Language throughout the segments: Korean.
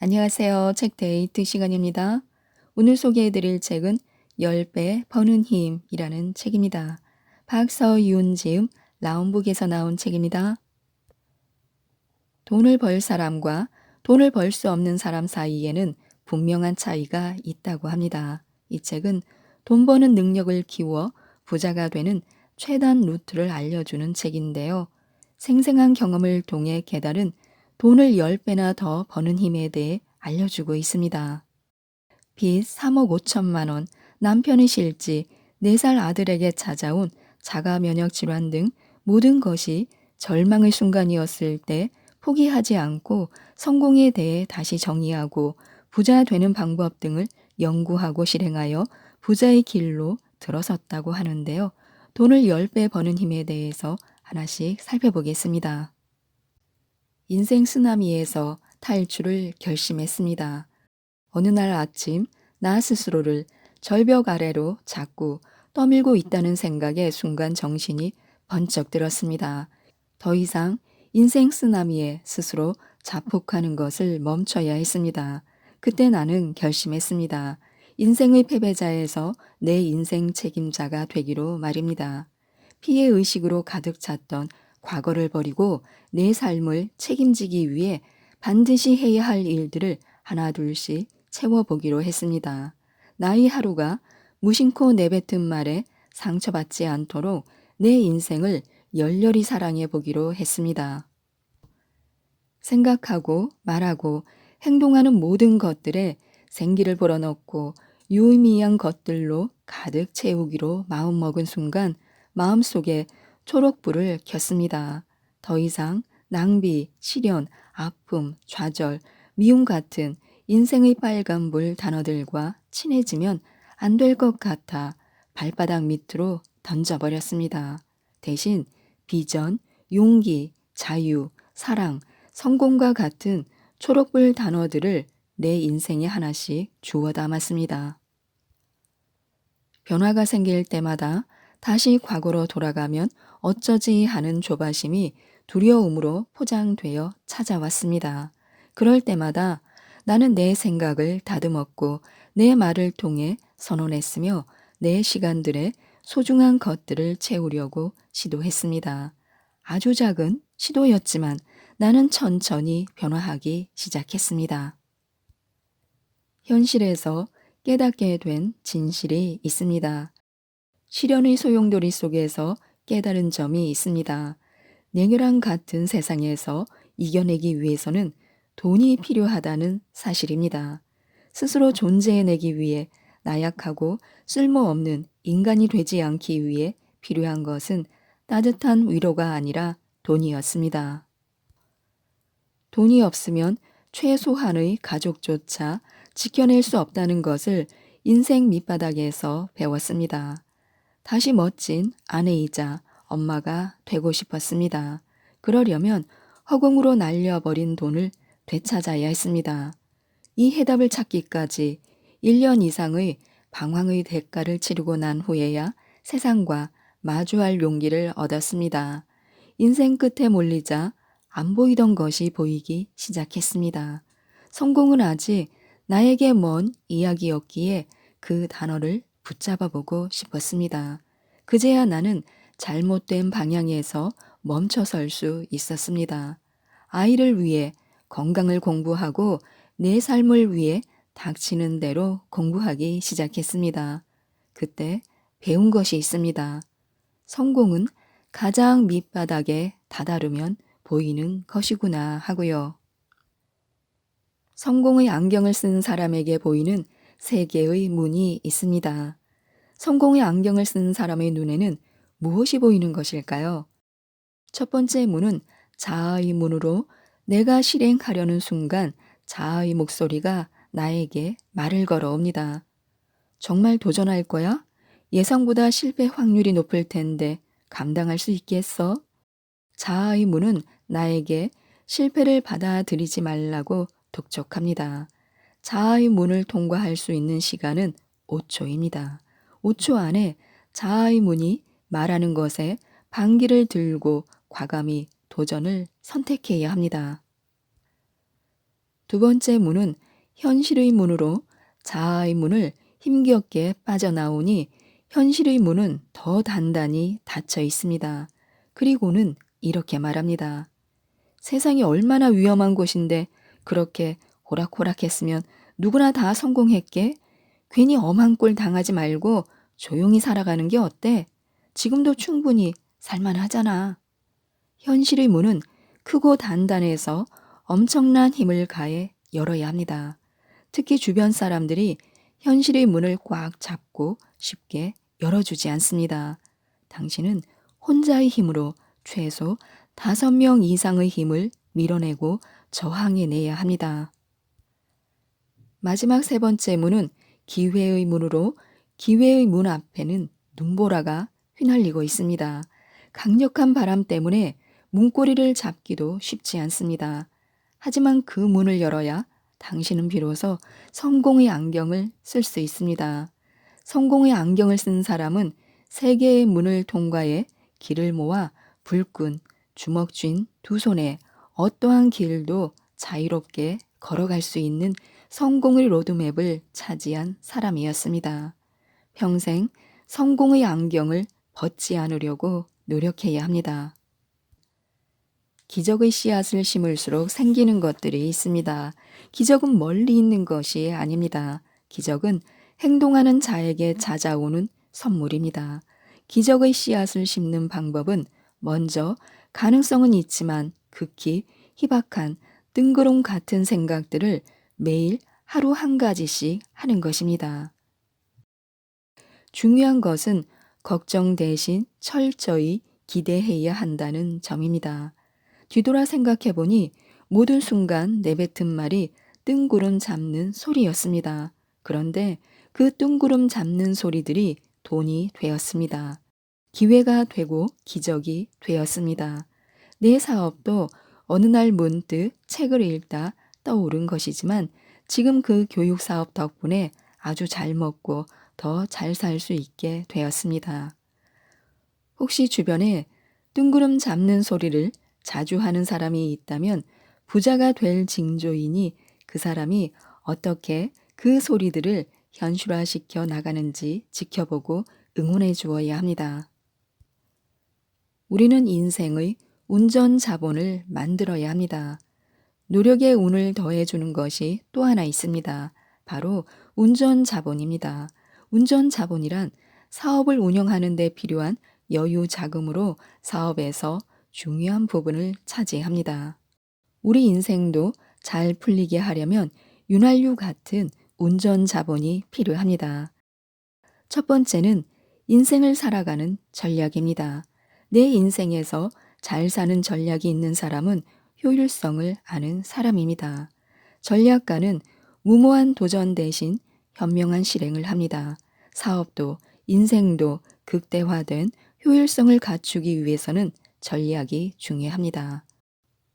안녕하세요. 책 데이트 시간입니다. 오늘 소개해드릴 책은 10배 버는 힘이라는 책입니다. 박서윤 지음 라운북에서 나온 책입니다. 돈을 벌 사람과 돈을 벌 수 없는 사람 사이에는 분명한 차이가 있다고 합니다. 이 책은 돈 버는 능력을 키워 부자가 되는 최단 루트를 알려주는 책인데요. 생생한 경험을 통해 깨달은 돈을 10배나 더 버는 힘에 대해 알려주고 있습니다. 빚 3억 5천만 원, 남편의 실지, 4살 아들에게 찾아온 자가 면역 질환 등 모든 것이 절망의 순간이었을 때 포기하지 않고 성공에 대해 다시 정의하고 부자 되는 방법 등을 연구하고 실행하여 부자의 길로 들어섰다고 하는데요. 돈을 10배 버는 힘에 대해서 하나씩 살펴보겠습니다. 인생 쓰나미에서 탈출을 결심했습니다. 어느 날 아침 나 스스로를 절벽 아래로 자꾸 떠밀고 있다는 생각에 순간 정신이 번쩍 들었습니다. 더 이상 인생 쓰나미에 스스로 자폭하는 것을 멈춰야 했습니다. 그때 나는 결심했습니다. 인생의 패배자에서 내 인생 책임자가 되기로 말입니다. 피해 의식으로 가득 찼던 과거를 버리고 내 삶을 책임지기 위해 반드시 해야 할 일들을 하나둘씩 채워보기로 했습니다. 나의 하루가 무심코 내뱉은 말에 상처받지 않도록 내 인생을 열렬히 사랑해 보기로 했습니다. 생각하고 말하고 행동하는 모든 것들에 생기를 불어넣고 유의미한 것들로 가득 채우기로 마음먹은 순간 마음속에 초록불을 켰습니다. 더 이상 낭비, 시련, 아픔, 좌절, 미움 같은 인생의 빨간불 단어들과 친해지면 안 될 것 같아 발바닥 밑으로 던져버렸습니다. 대신 비전, 용기, 자유, 사랑, 성공과 같은 초록불 단어들을 내 인생에 하나씩 주워 담았습니다. 변화가 생길 때마다 다시 과거로 돌아가면 어쩌지 하는 조바심이 두려움으로 포장되어 찾아왔습니다. 그럴 때마다 나는 내 생각을 다듬었고 내 말을 통해 선언했으며 내 시간들의 소중한 것들을 채우려고 시도했습니다. 아주 작은 시도였지만 나는 천천히 변화하기 시작했습니다. 현실에서 깨닫게 된 진실이 있습니다. 시련의 소용돌이 속에서 깨달은 점이 있습니다. 냉혈한 같은 세상에서 이겨내기 위해서는 돈이 필요하다는 사실입니다. 스스로 존재해내기 위해 나약하고 쓸모없는 인간이 되지 않기 위해 필요한 것은 따뜻한 위로가 아니라 돈이었습니다. 돈이 없으면 최소한의 가족조차 지켜낼 수 없다는 것을 인생 밑바닥에서 배웠습니다. 다시 멋진 아내이자 엄마가 되고 싶었습니다. 그러려면 허공으로 날려버린 돈을 되찾아야 했습니다. 이 해답을 찾기까지 1년 이상의 방황의 대가를 치르고 난 후에야 세상과 마주할 용기를 얻었습니다. 인생 끝에 몰리자 안 보이던 것이 보이기 시작했습니다. 성공은 아직 나에게 먼 이야기였기에 그 단어를 붙잡아 보고 싶었습니다. 그제야 나는 잘못된 방향에서 멈춰설 수 있었습니다. 아이를 위해 건강을 공부하고 내 삶을 위해 닥치는 대로 공부하기 시작했습니다. 그때 배운 것이 있습니다. 성공은 가장 밑바닥에 다다르면 보이는 것이구나 하고요. 성공의 안경을 쓴 사람에게 보이는 세 개의 문이 있습니다. 성공의 안경을 쓴 사람의 눈에는 무엇이 보이는 것일까요? 첫 번째 문은 자아의 문으로 내가 실행하려는 순간 자아의 목소리가 나에게 말을 걸어옵니다. 정말 도전할 거야? 예상보다 실패 확률이 높을 텐데 감당할 수 있겠어? 자아의 문은 나에게 실패를 받아들이지 말라고 독촉합니다. 자아의 문을 통과할 수 있는 시간은 5초입니다. 5초 안에 자아의 문이 말하는 것에 방귀를 들고 과감히 도전을 선택해야 합니다. 두 번째 문은 현실의 문으로 자아의 문을 힘겹게 빠져나오니 현실의 문은 더 단단히 닫혀 있습니다. 그리고는 이렇게 말합니다. 세상이 얼마나 위험한 곳인데 그렇게 호락호락했으면 누구나 다 성공했게 괜히 엄한 꼴 당하지 말고 조용히 살아가는 게 어때? 지금도 충분히 살만하잖아. 현실의 문은 크고 단단해서 엄청난 힘을 가해 열어야 합니다. 특히 주변 사람들이 현실의 문을 꽉 잡고 쉽게 열어주지 않습니다. 당신은 혼자의 힘으로 최소 다섯 명 이상의 힘을 밀어내고 저항해내야 합니다. 마지막 세 번째 문은 기회의 문으로 기회의 문 앞에는 눈보라가 휘날리고 있습니다. 강력한 바람 때문에 문고리를 잡기도 쉽지 않습니다. 하지만 그 문을 열어야 당신은 비로소 성공의 안경을 쓸 수 있습니다. 성공의 안경을 쓴 사람은 세계의 문을 통과해 길을 모아 불끈 주먹 쥔 두 손에 어떠한 길도 자유롭게 걸어갈 수 있는 성공의 로드맵을 차지한 사람이었습니다. 평생 성공의 안경을 벗지 않으려고 노력해야 합니다. 기적의 씨앗을 심을수록 생기는 것들이 있습니다. 기적은 멀리 있는 것이 아닙니다. 기적은 행동하는 자에게 찾아오는 선물입니다. 기적의 씨앗을 심는 방법은 먼저 가능성은 있지만 극히 희박한 뜬구름 같은 생각들을 매일 하루 한 가지씩 하는 것입니다. 중요한 것은 걱정 대신 철저히 기대해야 한다는 점입니다. 뒤돌아 생각해 보니 모든 순간 내뱉은 말이 뜬구름 잡는 소리였습니다. 그런데 그 뜬구름 잡는 소리들이 돈이 되었습니다. 기회가 되고 기적이 되었습니다. 내 사업도 어느 날 문득 책을 읽다 떠오른 것이지만 지금 그 교육 사업 덕분에 아주 잘 먹고 더 잘 살 수 있게 되었습니다. 혹시 주변에 뜬구름 잡는 소리를 자주 하는 사람이 있다면 부자가 될 징조이니 그 사람이 어떻게 그 소리들을 현실화시켜 나가는지 지켜보고 응원해 주어야 합니다. 우리는 인생의 운전 자본을 만들어야 합니다. 노력의 운을 더해주는 것이 또 하나 있습니다. 바로 운전 자본입니다. 운전 자본이란 사업을 운영하는 데 필요한 여유 자금으로 사업에서 중요한 부분을 차지합니다. 우리 인생도 잘 풀리게 하려면 윤활유 같은 운전 자본이 필요합니다. 첫 번째는 인생을 살아가는 전략입니다. 내 인생에서 잘 사는 전략이 있는 사람은 효율성을 아는 사람입니다. 전략가는 무모한 도전 대신 현명한 실행을 합니다. 사업도 인생도 극대화된 효율성을 갖추기 위해서는 전략이 중요합니다.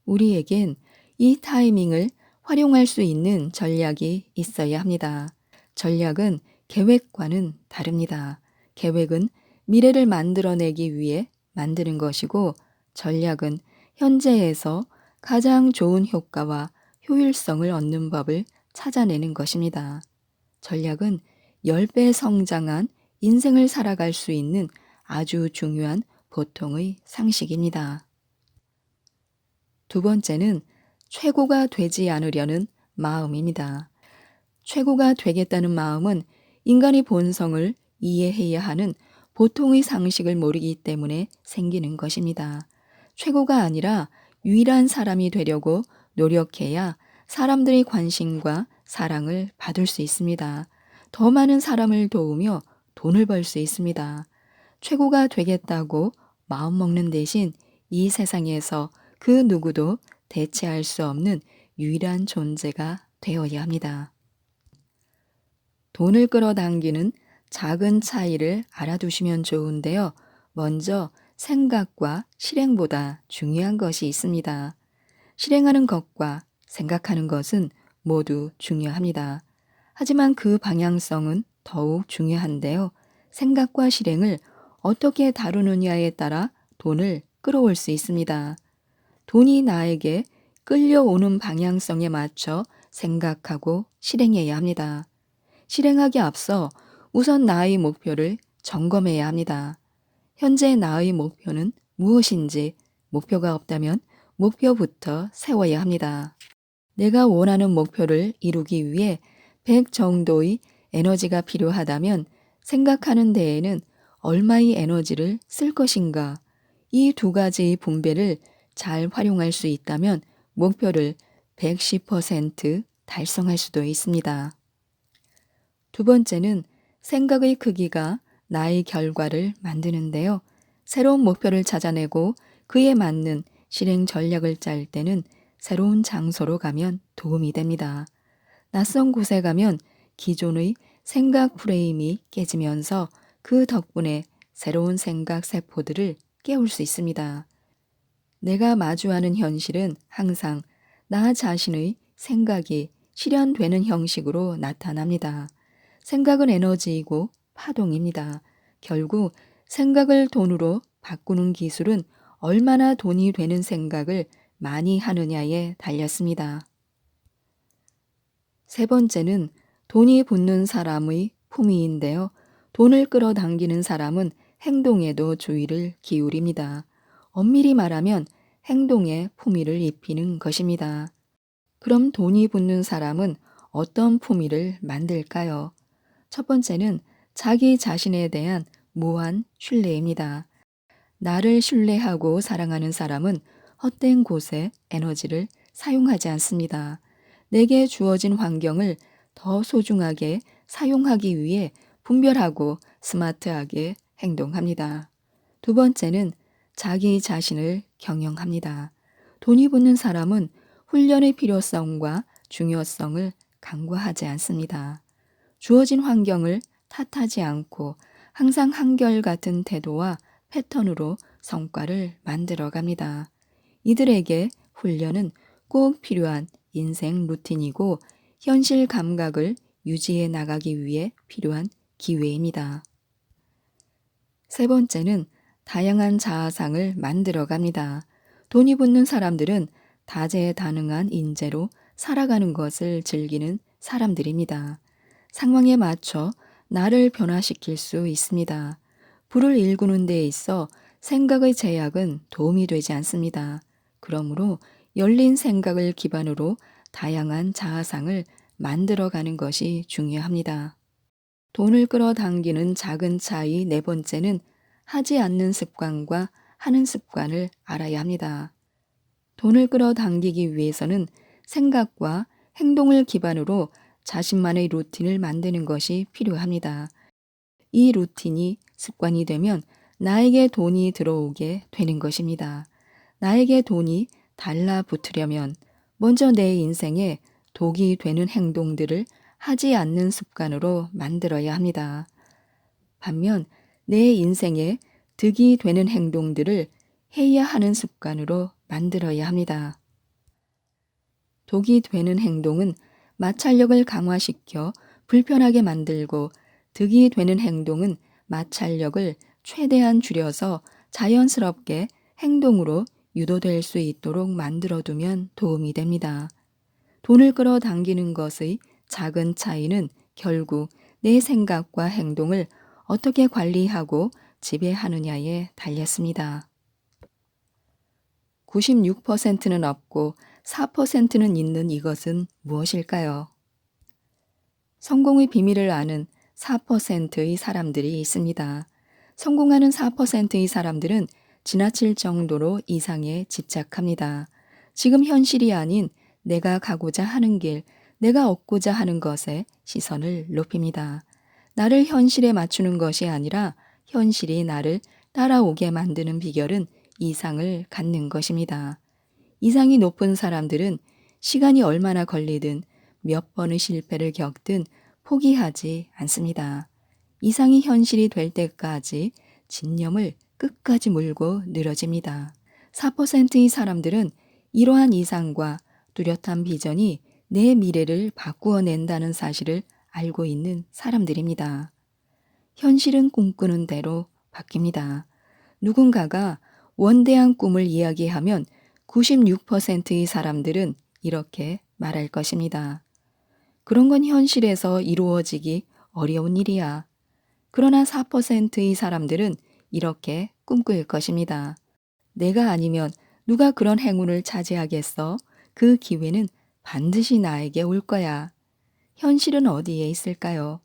우리에겐 이 타이밍을 활용할 수 있는 전략이 있어야 합니다. 전략은 계획과는 다릅니다. 계획은 미래를 만들어내기 위해 만드는 것이고 전략은 현재에서 가장 좋은 효과와 효율성을 얻는 법을 찾아내는 것입니다. 전략은 10배 성장한 인생을 살아갈 수 있는 아주 중요한 보통의 상식입니다. 두 번째는 최고가 되지 않으려는 마음입니다. 최고가 되겠다는 마음은 인간의 본성을 이해해야 하는 보통의 상식을 모르기 때문에 생기는 것입니다. 최고가 아니라 유일한 사람이 되려고 노력해야 사람들의 관심과 사랑을 받을 수 있습니다. 더 많은 사람을 도우며 돈을 벌 수 있습니다. 최고가 되겠다고 마음먹는 대신 이 세상에서 그 누구도 대체할 수 없는 유일한 존재가 되어야 합니다. 돈을 끌어당기는 작은 차이를 알아두시면 좋은데요. 먼저 생각과 실행보다 중요한 것이 있습니다. 실행하는 것과 생각하는 것은 모두 중요합니다. 하지만 그 방향성은 더욱 중요한데요. 생각과 실행을 어떻게 다루느냐에 따라 돈을 끌어올 수 있습니다. 돈이 나에게 끌려오는 방향성에 맞춰 생각하고 실행해야 합니다. 실행하기 앞서 우선 나의 목표를 점검해야 합니다. 현재 나의 목표는 무엇인지 목표가 없다면 목표부터 세워야 합니다. 내가 원하는 목표를 이루기 위해 100 정도의 에너지가 필요하다면 생각하는 데에는 얼마의 에너지를 쓸 것인가 이 두 가지의 분배를 잘 활용할 수 있다면 목표를 110% 달성할 수도 있습니다. 두 번째는 생각의 크기가 나의 결과를 만드는데요. 새로운 목표를 찾아내고 그에 맞는 실행 전략을 짤 때는 새로운 장소로 가면 도움이 됩니다. 낯선 곳에 가면 기존의 생각 프레임이 깨지면서 그 덕분에 새로운 생각 세포들을 깨울 수 있습니다. 내가 마주하는 현실은 항상 나 자신의 생각이 실현되는 형식으로 나타납니다. 생각은 에너지이고 파동입니다. 결국 생각을 돈으로 바꾸는 기술은 얼마나 돈이 되는 생각을 많이 하느냐에 달렸습니다. 세 번째는 돈이 붙는 사람의 품위인데요. 돈을 끌어당기는 사람은 행동에도 주의를 기울입니다. 엄밀히 말하면 행동에 품위를 입히는 것입니다. 그럼 돈이 붙는 사람은 어떤 품위를 만들까요? 첫 번째는 자기 자신에 대한 무한 신뢰입니다. 나를 신뢰하고 사랑하는 사람은 헛된 곳에 에너지를 사용하지 않습니다. 내게 주어진 환경을 더 소중하게 사용하기 위해 분별하고 스마트하게 행동합니다. 두 번째는 자기 자신을 경영합니다. 돈이 붙는 사람은 훈련의 필요성과 중요성을 간과하지 않습니다. 주어진 환경을 탓하지 않고 항상 한결같은 태도와 패턴으로 성과를 만들어 갑니다. 이들에게 훈련은 꼭 필요한 인생 루틴이고 현실 감각을 유지해 나가기 위해 필요한 기회입니다. 세 번째는 다양한 자아상을 만들어 갑니다. 돈이 붙는 사람들은 다재다능한 인재로 살아가는 것을 즐기는 사람들입니다. 상황에 맞춰 나를 변화시킬 수 있습니다. 불을 일구는 데 있어 생각의 제약은 도움이 되지 않습니다. 그러므로 열린 생각을 기반으로 다양한 자아상을 만들어가는 것이 중요합니다. 돈을 끌어당기는 작은 차이 네 번째는 하지 않는 습관과 하는 습관을 알아야 합니다. 돈을 끌어당기기 위해서는 생각과 행동을 기반으로 자신만의 루틴을 만드는 것이 필요합니다. 이 루틴이 습관이 되면 나에게 돈이 들어오게 되는 것입니다. 나에게 돈이 달라붙으려면 먼저 내 인생에 독이 되는 행동들을 하지 않는 습관으로 만들어야 합니다. 반면 내 인생에 득이 되는 행동들을 해야 하는 습관으로 만들어야 합니다. 독이 되는 행동은 마찰력을 강화시켜 불편하게 만들고 득이 되는 행동은 마찰력을 최대한 줄여서 자연스럽게 행동으로 유도될 수 있도록 만들어두면 도움이 됩니다. 돈을 끌어당기는 것의 작은 차이는 결국 내 생각과 행동을 어떻게 관리하고 지배하느냐에 달렸습니다. 96%는 없고 4%는 있는 이것은 무엇일까요? 성공의 비밀을 아는 4%의 사람들이 있습니다. 성공하는 4%의 사람들은 지나칠 정도로 이상에 집착합니다. 지금 현실이 아닌 내가 가고자 하는 길, 내가 얻고자 하는 것에 시선을 높입니다. 나를 현실에 맞추는 것이 아니라 현실이 나를 따라오게 만드는 비결은 이상을 갖는 것입니다. 이상이 높은 사람들은 시간이 얼마나 걸리든 몇 번의 실패를 겪든 포기하지 않습니다. 이상이 현실이 될 때까지 진념을 끝까지 물고 늘어집니다. 4%의 사람들은 이러한 이상과 뚜렷한 비전이 내 미래를 바꾸어 낸다는 사실을 알고 있는 사람들입니다. 현실은 꿈꾸는 대로 바뀝니다. 누군가가 원대한 꿈을 이야기하면 96%의 사람들은 이렇게 말할 것입니다. 그런 건 현실에서 이루어지기 어려운 일이야. 그러나 4%의 사람들은 이렇게 꿈꿀 것입니다. 내가 아니면 누가 그런 행운을 차지하겠어? 그 기회는 반드시 나에게 올 거야. 현실은 어디에 있을까요?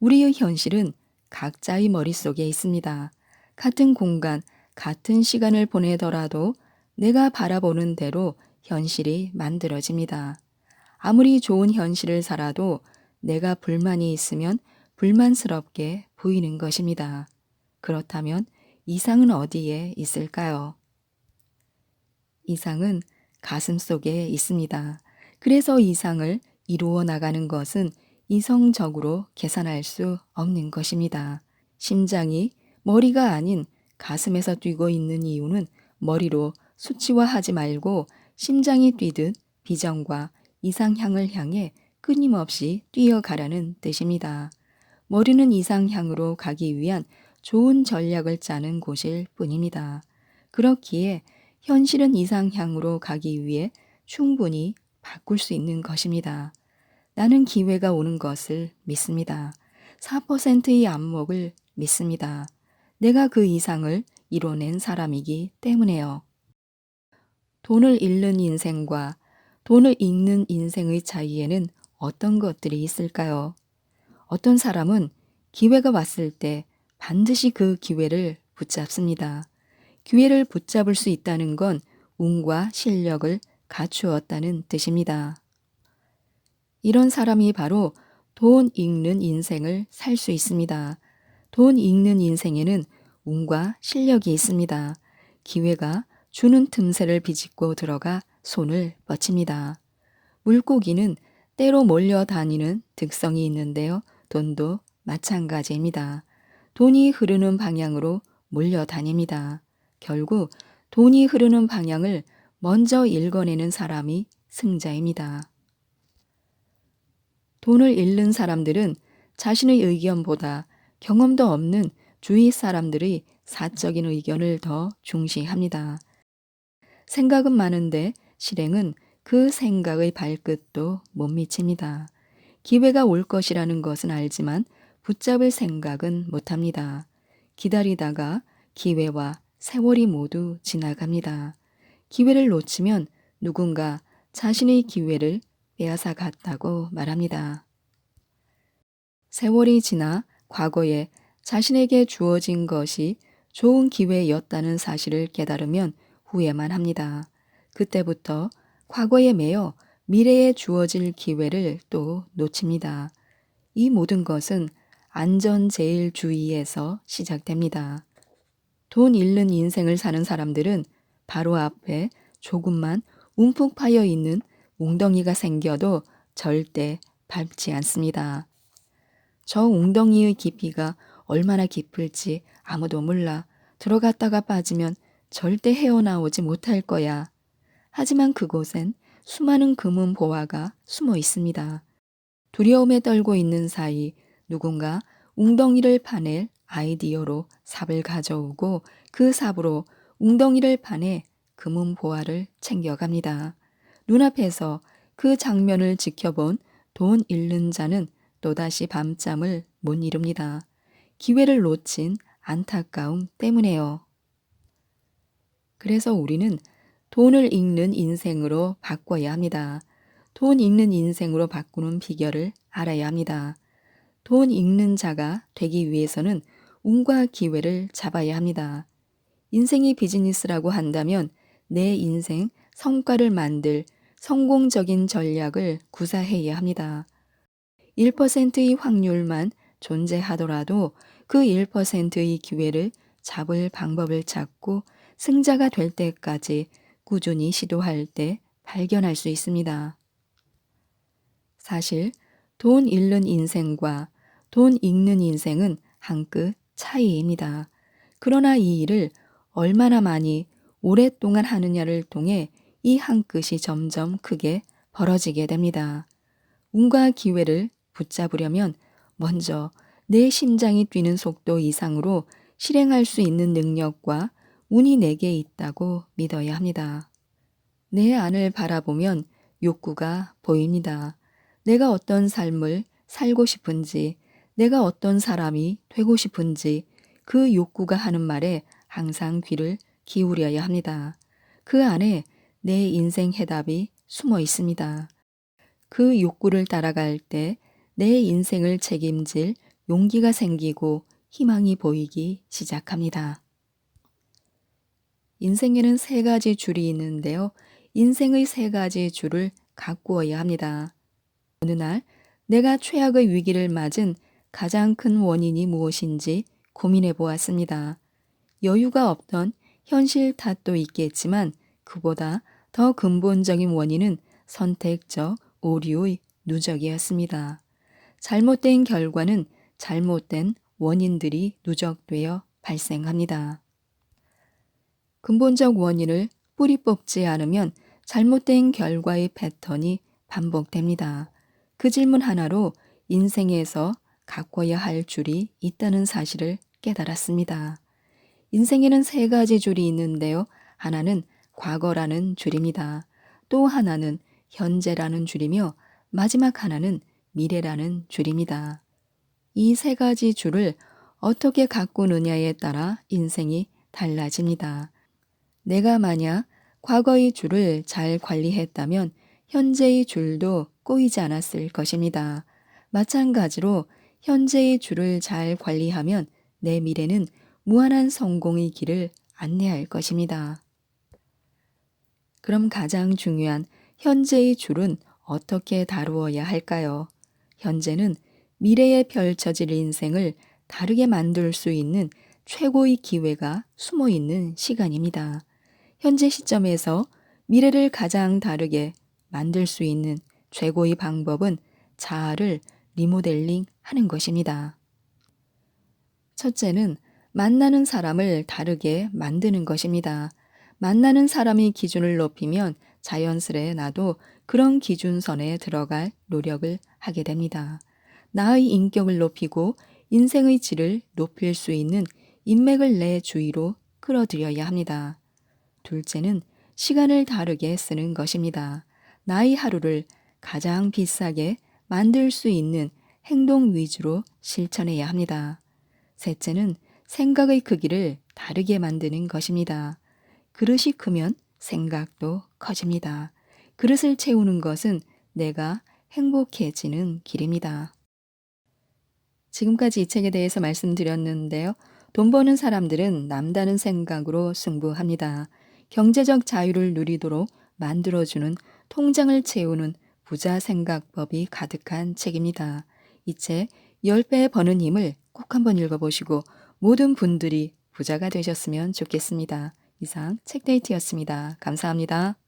우리의 현실은 각자의 머릿속에 있습니다. 같은 공간, 같은 시간을 보내더라도 내가 바라보는 대로 현실이 만들어집니다. 아무리 좋은 현실을 살아도 내가 불만이 있으면 불만스럽게 보이는 것입니다. 그렇다면 이상은 어디에 있을까요? 이상은 가슴 속에 있습니다. 그래서 이상을 이루어 나가는 것은 이성적으로 계산할 수 없는 것입니다. 심장이 머리가 아닌 가슴에서 뛰고 있는 이유는 머리로 수치화하지 말고 심장이 뛰듯 비전과 이상향을 향해 끊임없이 뛰어가라는 뜻입니다. 머리는 이상향으로 가기 위한 좋은 전략을 짜는 곳일 뿐입니다. 그렇기에 현실은 이상향으로 가기 위해 충분히 바꿀 수 있는 것입니다. 나는 기회가 오는 것을 믿습니다. 4%의 안목을 믿습니다. 내가 그 이상을 이뤄낸 사람이기 때문에요. 돈을 잃는 인생과 돈을 잃는 인생의 차이에는 어떤 것들이 있을까요? 어떤 사람은 기회가 왔을 때 반드시 그 기회를 붙잡습니다. 기회를 붙잡을 수 있다는 건 운과 실력을 갖추었다는 뜻입니다. 이런 사람이 바로 돈 읽는 인생을 살 수 있습니다. 돈 읽는 인생에는 운과 실력이 있습니다. 기회가 주는 틈새를 비집고 들어가 손을 뻗칩니다. 물고기는 때로 몰려다니는 특성이 있는데요. 돈도 마찬가지입니다. 돈이 흐르는 방향으로 몰려다닙니다. 결국 돈이 흐르는 방향을 먼저 읽어내는 사람이 승자입니다. 돈을 잃는 사람들은 자신의 의견보다 경험도 없는 주위 사람들의 사적인 의견을 더 중시합니다. 생각은 많은데 실행은 그 생각의 발끝도 못 미칩니다. 기회가 올 것이라는 것은 알지만 붙잡을 생각은 못합니다. 기다리다가 기회와 세월이 모두 지나갑니다. 기회를 놓치면 누군가 자신의 기회를 빼앗아 갔다고 말합니다. 세월이 지나 과거에 자신에게 주어진 것이 좋은 기회였다는 사실을 깨달으면 후회만 합니다. 그때부터 과거에 매여 미래에 주어질 기회를 또 놓칩니다. 이 모든 것은 안전제일주의에서 시작됩니다. 돈 잃는 인생을 사는 사람들은 바로 앞에 조금만 움푹 파여 있는 웅덩이가 생겨도 절대 밟지 않습니다. 저 웅덩이의 깊이가 얼마나 깊을지 아무도 몰라. 들어갔다가 빠지면 절대 헤어나오지 못할 거야. 하지만 그곳엔 수많은 금은 보화가 숨어 있습니다. 두려움에 떨고 있는 사이 누군가 웅덩이를 파낼 아이디어로 삽을 가져오고 그 삽으로 웅덩이를 파내 금은 보화를 챙겨갑니다. 눈앞에서 그 장면을 지켜본 돈 잃는 자는 또다시 밤잠을 못 이룹니다. 기회를 놓친 안타까움 때문에요. 그래서 우리는 돈을 잃는 인생으로 바꿔야 합니다. 돈 잃는 인생으로 바꾸는 비결을 알아야 합니다. 돈 잃는 자가 되기 위해서는 운과 기회를 잡아야 합니다. 인생이 비즈니스라고 한다면 내 인생 성과를 만들 성공적인 전략을 구사해야 합니다. 1%의 확률만 존재하더라도 그 1%의 기회를 잡을 방법을 찾고 승자가 될 때까지 꾸준히 시도할 때 발견할 수 있습니다. 사실 돈 잃는 인생과 돈 잃는 인생은 한 끗 차이입니다. 그러나 이 일을 얼마나 많이 오랫동안 하느냐를 통해 이 한 끗이 점점 크게 벌어지게 됩니다. 운과 기회를 붙잡으려면 먼저 내 심장이 뛰는 속도 이상으로 실행할 수 있는 능력과 운이 내게 있다고 믿어야 합니다. 내 안을 바라보면 욕구가 보입니다. 내가 어떤 삶을 살고 싶은지, 내가 어떤 사람이 되고 싶은지 그 욕구가 하는 말에 항상 귀를 기울여야 합니다. 그 안에 내 인생 해답이 숨어 있습니다. 그 욕구를 따라갈 때 내 인생을 책임질 용기가 생기고 희망이 보이기 시작합니다. 인생에는 세 가지 줄이 있는데요. 인생의 세 가지 줄을 가꾸어야 합니다. 어느 날 내가 최악의 위기를 맞은 가장 큰 원인이 무엇인지 고민해 보았습니다. 여유가 없던 현실 탓도 있겠지만 그보다 더 근본적인 원인은 선택적 오류의 누적이었습니다. 잘못된 결과는 잘못된 원인들이 누적되어 발생합니다. 근본적 원인을 뿌리 뽑지 않으면 잘못된 결과의 패턴이 반복됩니다. 그 질문 하나로 인생에서 가꿔야 할 줄이 있다는 사실을 깨달았습니다. 인생에는 세 가지 줄이 있는데요. 하나는 과거라는 줄입니다. 또 하나는 현재라는 줄이며 마지막 하나는 미래라는 줄입니다. 이 세 가지 줄을 어떻게 가꾸느냐에 따라 인생이 달라집니다. 내가 만약 과거의 줄을 잘 관리했다면 현재의 줄도 꼬이지 않았을 것입니다. 마찬가지로 현재의 줄을 잘 관리하면 내 미래는 무한한 성공의 길을 안내할 것입니다. 그럼 가장 중요한 현재의 줄은 어떻게 다루어야 할까요? 현재는 미래에 펼쳐질 인생을 다르게 만들 수 있는 최고의 기회가 숨어 있는 시간입니다. 현재 시점에서 미래를 가장 다르게 만들 수 있는 최고의 방법은 자아를 리모델링 하는 것입니다. 첫째는 만나는 사람을 다르게 만드는 것입니다. 만나는 사람의 기준을 높이면 자연스레 나도 그런 기준선에 들어갈 노력을 하게 됩니다. 나의 인격을 높이고 인생의 질을 높일 수 있는 인맥을 내 주위로 끌어들여야 합니다. 둘째는 시간을 다르게 쓰는 것입니다. 나의 하루를 가장 비싸게 만들 수 있는 행동 위주로 실천해야 합니다. 셋째는 생각의 크기를 다르게 만드는 것입니다. 그릇이 크면 생각도 커집니다. 그릇을 채우는 것은 내가 행복해지는 길입니다. 지금까지 이 책에 대해서 말씀드렸는데요. 돈 버는 사람들은 남다른 생각으로 승부합니다. 경제적 자유를 누리도록 만들어주는 통장을 채우는 부자 생각법이 가득한 책입니다. 이 책 10배 버는 힘을 꼭 한번 읽어보시고 모든 분들이 부자가 되셨으면 좋겠습니다. 이상 책데이트였습니다. 감사합니다.